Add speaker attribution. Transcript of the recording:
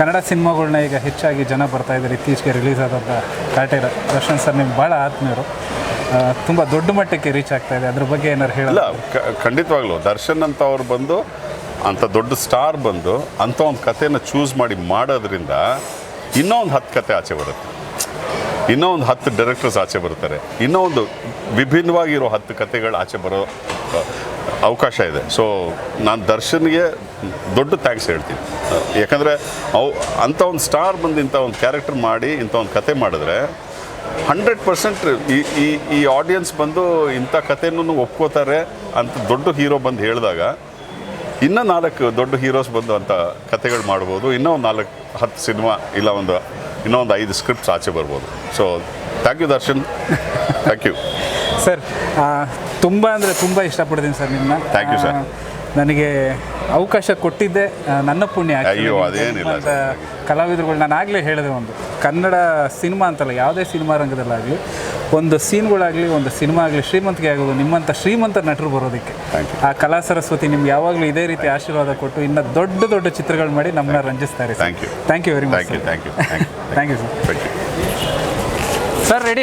Speaker 1: ಕನ್ನಡ ಸಿನಿಮಾಗಳನ್ನ ಈಗ ಹೆಚ್ಚಾಗಿ ಜನ ಬರ್ತಾ ಇದ್ದಾರೆ. ಇತ್ತೀಚೆಗೆ ರಿಲೀಸ್ ಆದಂಥ ಕಾಟೆ ದರ್ಶನ್ ಸರ್ ನಿಮ್ಗೆ ಭಾಳ ಆತ್ಮೀಯರು. ತುಂಬ ದೊಡ್ಡ ಮಟ್ಟಕ್ಕೆ ರೀಚ್ ಆಗ್ತಾ ಇದೆ. ಅದ್ರ ಬಗ್ಗೆ ಏನಾರು ಹೇಳಲ್ಲ
Speaker 2: ಖಂಡಿತವಾಗ್ಲೂ. ದರ್ಶನ್ ಅಂತ ಅವ್ರು ಬಂದು ಅಂಥ ದೊಡ್ಡ ಸ್ಟಾರ್ ಬಂದು ಅಂಥ ಒಂದು ಕಥೆನ ಚೂಸ್ ಮಾಡಿ ಮಾಡೋದ್ರಿಂದ ಇನ್ನೂ ಒಂದು ಹತ್ತು ಕತೆ ಆಚೆ ಬರುತ್ತೆ. ಇನ್ನೂ ಒಂದು ಹತ್ತು ಡೈರೆಕ್ಟರ್ಸ್ ಆಚೆ ಬರ್ತಾರೆ ಇನ್ನೂ ಒಂದು ವಿಭಿನ್ನವಾಗಿರೋ ಹತ್ತು ಕತೆಗಳು ಆಚೆ ಬರೋ ಅವಕಾಶ ಇದೆ. ಸೊ ನಾನು ದರ್ಶನ್ಗೆ ದೊಡ್ಡ ಥ್ಯಾಂಕ್ಸ್ ಹೇಳ್ತೀನಿ. ಯಾಕಂದರೆ ಅವು ಅಂಥ ಒಂದು ಸ್ಟಾರ್ ಬಂದು ಇಂಥ ಒಂದು ಕ್ಯಾರೆಕ್ಟರ್ ಮಾಡಿ ಇಂಥ ಒಂದು ಕತೆ ಮಾಡಿದ್ರೆ ಹಂಡ್ರೆಡ್ ಪರ್ಸೆಂಟ್ ಈ ಈ ಈ ಆಡಿಯನ್ಸ್ ಬಂದು ಇಂಥ ಕಥೆನೂ ಒಪ್ಕೋತಾರೆ ಅಂತ ದೊಡ್ಡ ಹೀರೋ ಬಂದು ಹೇಳಿದಾಗ ಇನ್ನೂ ನಾಲ್ಕು ದೊಡ್ಡ ಹೀರೋಸ್ ಬಂದು ಅಂತ ಕತೆಗಳು ಮಾಡ್ಬೋದು. ಇನ್ನೂ ಒಂದು ನಾಲ್ಕು, ಹತ್ತು ಸಿನಿಮಾ ಇಲ್ಲ ಒಂದು, ಇನ್ನೂ ಒಂದು ಐದು ಸ್ಕ್ರಿಪ್ಟ್ಸ್ ಆಚೆ ಬರ್ಬೋದು. So thank you Darshan. Thank you
Speaker 1: sir ತುಂಬ ಅಂದರೆ ತುಂಬ ಇಷ್ಟಪಡ್ತೀನಿ ಸರ್ ನಿಮ್ಮನ್ನ.
Speaker 2: ಥ್ಯಾಂಕ್ ಯು
Speaker 1: ಸರ್ ನನಗೆ ಅವಕಾಶ ಕೊಟ್ಟಿದ್ದೆ ನನ್ನ ಪುಣ್ಯ.
Speaker 2: ಅಯ್ಯೋ, ಅದೇನಿಲ್ಲ
Speaker 1: ಕಲಾವಿದರುಗಳು ನಾನು ಆಗಲೇ ಹೇಳಿದೆ ಒಂದು ಕನ್ನಡ ಸಿನಿಮಾ ಅಂತಲ್ಲ ಯಾವುದೇ ಸಿನಿಮಾ ರಂಗದಲ್ಲಾಗಲಿ ಒಂದು ಸೀನ್ಗಳಾಗಲಿ ಒಂದು ಸಿನಿಮಾ ಆಗಲಿ ಶ್ರೀಮಂತಿಗೆ ಆಗೋದು ನಿಮ್ಮಂಥ ಶ್ರೀಮಂತ ನಟರು ಬರೋದಕ್ಕೆ. ಆ ಕಲಾ ಸರಸ್ವತಿ ನಿಮ್ಗೆ ಯಾವಾಗಲೂ ಇದೇ ರೀತಿ ಆಶೀರ್ವಾದ ಕೊಟ್ಟು ಇನ್ನು ದೊಡ್ಡ ದೊಡ್ಡ ಚಿತ್ರಗಳು ಮಾಡಿ ನಮ್ಮನ್ನ ರಂಜಿಸ್ತಾರೆ
Speaker 2: thank you
Speaker 1: thank you very much
Speaker 2: thank you thank you
Speaker 1: thank you sir
Speaker 2: thank you
Speaker 1: sir ready